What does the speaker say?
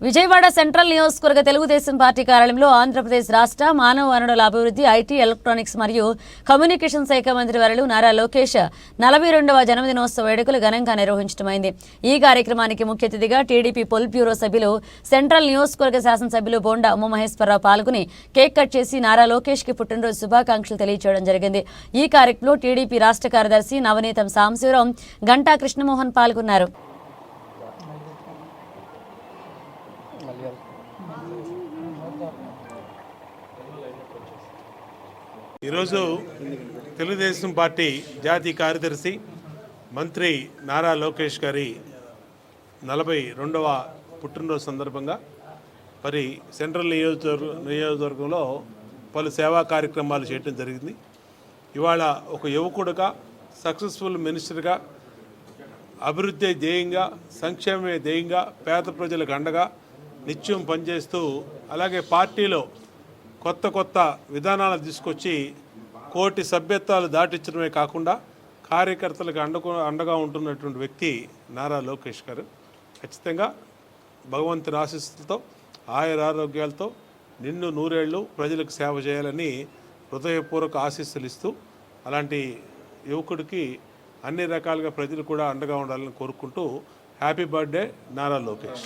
Vijayawada central నియోజకవర్గ Telugu Desam party కార్యాలయంలో ఆంధ్రప్రదేశ్ రాష్ట్ర మానవ వనరుల అభివృద్ధి ఐటీ ఎలక్ట్రానిక్స్ మరియు కమ్యూనికేషన్ శాఖ మంత్రి వర్యులు నారా లోకేష్ నలభై రెండవ జన్మదినోత్సవ వేడుకలు ఘనంగా నిర్వహించడమైంది ఈ కార్యక్రమానికి ముఖ్య అతిథిగా టీడీపీ పొల్ బ్యూరో సభ్యులు సెంట్రల్ నియోజకవర్గ శాసనసభ్యులు బోండా ఉమామహేశ్వరరావు పాల్గొని కేక్ కట్ చేసి నారా లోకేష్కి పుట్టినరోజు శుభాకాంక్షలు తెలియజేయడం జరిగింది. ఈ కార్యక్రమంలో టీడీపీ రాష్ట్ర కార్యదర్శి నవనీతం సాంశివరావు గంటా కృష్ణమోహన్ పాల్గొన్నారు. ఈరోజు తెలుగుదేశం పార్టీ జాతీయ కార్యదర్శి మంత్రి నారా లోకేష్ గారి నలభై రెండవ పుట్టినరోజు సందర్భంగా మరి సెంట్రల్ నియోజకవర్గ నియోజకవర్గంలో పలు సేవా కార్యక్రమాలు చేయడం జరిగింది. ఇవాళ ఒక యువకుడుగా సక్సెస్ఫుల్ మినిస్టర్గా అభివృద్ధి ధ్యేయంగా సంక్షేమమే ధ్యేయంగా పేద ప్రజలకు అండగా నిత్యం పనిచేస్తూ అలాగే పార్టీలో కొత్త కొత్త విధానాలు తీసుకొచ్చి కోటి సభ్యత్వాలు దాటించడమే కాకుండా కార్యకర్తలకు అండకు అండగా ఉంటున్నటువంటి వ్యక్తి నారా లోకేష్ గారు. ఖచ్చితంగా భగవంతుని ఆశీస్సులతో ఆయుర ఆరోగ్యాలతో నిన్ను నూరేళ్ళు ప్రజలకు సేవ చేయాలని హృదయపూర్వక ఆశీస్సులు ఇస్తూ అలాంటి యువకుడికి అన్ని రకాలుగా ప్రజలు కూడా అండగా ఉండాలని కోరుకుంటూ హ్యాపీ బర్త్డే నారా లోకేష్.